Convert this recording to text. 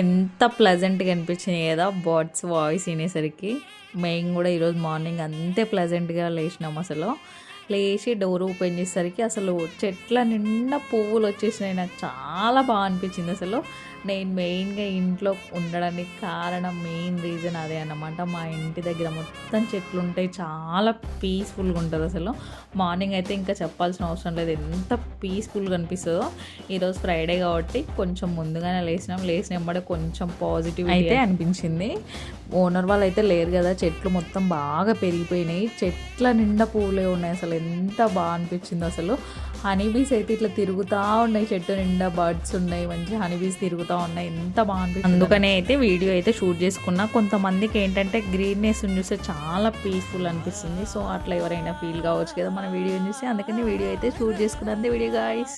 ఎంత ప్లెజెంట్గా అనిపించింది కదా బర్డ్స్ వాయిస్ వినేసరికి. మేము కూడా ఈరోజు మార్నింగ్ అంతే ప్లెజెంట్గా లేచినాం అసలు. లేచి డోర్ ఓపెన్ చేసేసరికి అసలు చెట్ల నిండా పువ్వులు వచ్చేసినాయి. నాకు చాలా బాగా అనిపించింది అసలు. నేను మెయిన్గా ఇంట్లో ఉండడానికి కారణం మెయిన్ రీజన్ అదే అన్నమాట. మా ఇంటి దగ్గర మొత్తం చెట్లు ఉంటాయి చాలా పీస్ఫుల్గా ఉంటుంది అసలు. మార్నింగ్ అయితే ఇంకా చెప్పాల్సిన అవసరం లేదు. ఎంత పీస్ఫుల్గా అనిపిస్తుందో. ఈరోజు ఫ్రైడే కాబట్టి కొంచెం ముందుగానే లేచినాం. లేచిన కొంచెం పాజిటివ్ అయితే అనిపించింది. ఓనర్ వాళ్ళు అయితే లేరు కదా చెట్లు మొత్తం బాగా పెరిగిపోయినాయి. చెట్ల నిండా పువ్వులే ఉన్నాయి అసలు ఎంత బాగా అనిపించిందో అసలు. హనీబీస్ అయితే ఇట్లా తిరుగుతూ ఉన్నాయి చెట్టు నిండా బర్డ్స్ ఉన్నాయి మంచి హనీబీస్ తిరుగుతూ ఉన్నాయి ఎంత బాగా అందుకనే అయితే వీడియో అయితే షూట్ చేసుకున్నా. కొంతమందికి ఏంటంటే గ్రీన్నెస్ చూస్తే చాలా పీస్ఫుల్ అనిపిస్తుంది. సో అట్లా ఎవరైనా ఫీల్ కావచ్చు కదా మన వీడియో చూసి. అందుకని వీడియో అయితే షూట్ చేసుకున్నది వీడియో గాయస్